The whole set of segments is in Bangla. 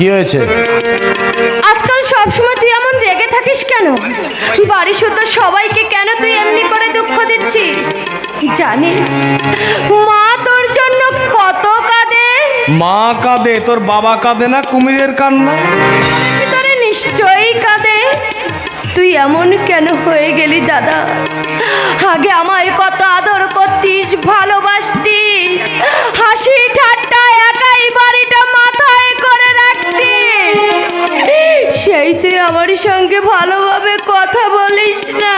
কি হয়েছে? আজকাল সবসময় তুই এমন রেগে থাকিস কেন? বাড়ি শুদ্ধ সবাইকে কেন তুই এমনি করে দুঃখ দিচ্ছিস? জানিস মা তোর জন্য কত কাঁদে? মা কাঁদে তোর বাবা কাঁদে না কুমিরের কান্না? ভিতরে নিশ্চয়ই কাঁদে। তুই এমন কেন হয়ে গেলি দাদা? আগে আমায় কত আদর করতিস ভালোবাসতিস সঙ্গে ভালোভাবে কথা বলিস না।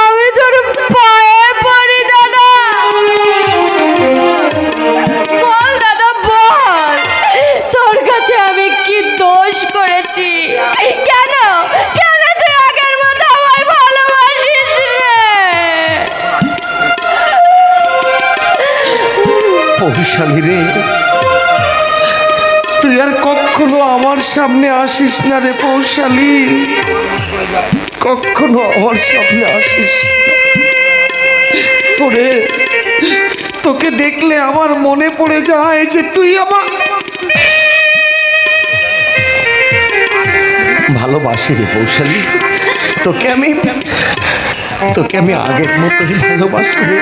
আমি তোর পায়ে পড়ি, দাদা। বল দাদা, বল। তোর কাছে আমি কি দোষ করেছি? কেন? কেন আগের মতো রে তুই আর কখনো আমার সামনে আসিস না রে পৌশালী কখনো আমার সামনে আসিস। তোরে তোকে দেখলে আমার মনে পড়ে যায় যে তুই আমার ভালোবাসি রে পৌশালী তোকে আমি তোকে আমি আগের মতোই ভালোবাসি রে।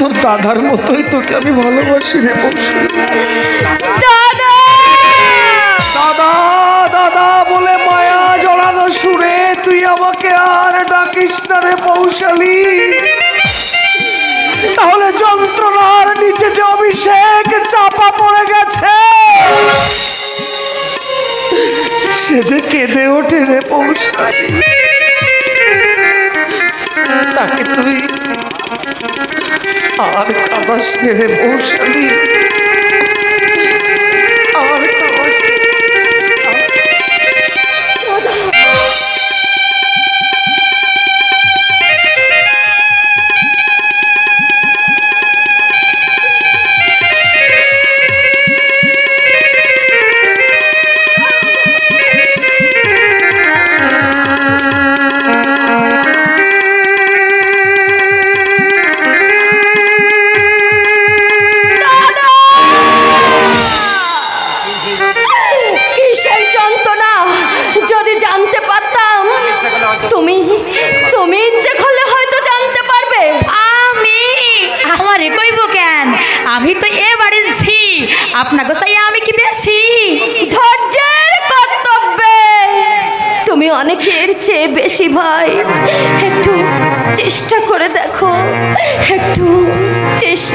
তোর দাদার মতোই তোকে আমি ভালোবাসি রে পৌশালী দাদা! দাদা দাদা বলে মায়া জড়ানো সুরে তুই আমাকে আর ডাকিস না রে পৌশালী তাহলে যন্ত্রণার নিচে যে অভিষেক চাপা পড়ে গেছে সে যে কেঁদে ওঠে রে পৌশালী আর কাদাস নে রে পৌশালী কি সেই যন্ত্রণা? যদি জানতে পারতাম তুমি তুমি ইচ্ছে করলে হয়তো জানতে পারবে। আমি? আমারে কইব কেন আমি তো এ বাড়ির ঝি। আপনাকে চাই আমি কি বেশি? ধৈর্যের কর্তব্যে। তুমি অনেকের চেয়ে বেশি ভাই। একটু চেষ্টা করে দেখো। একটু চেষ্টা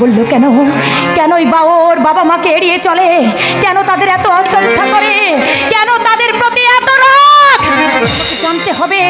বলল, কেন কেন ওই বা ওর বাবা মাকে এড়িয়ে চলে? কেন তাদের এত অশ্রদ্ধা করে? কেন তাদের প্রতি এত রাগ? জানতে হবে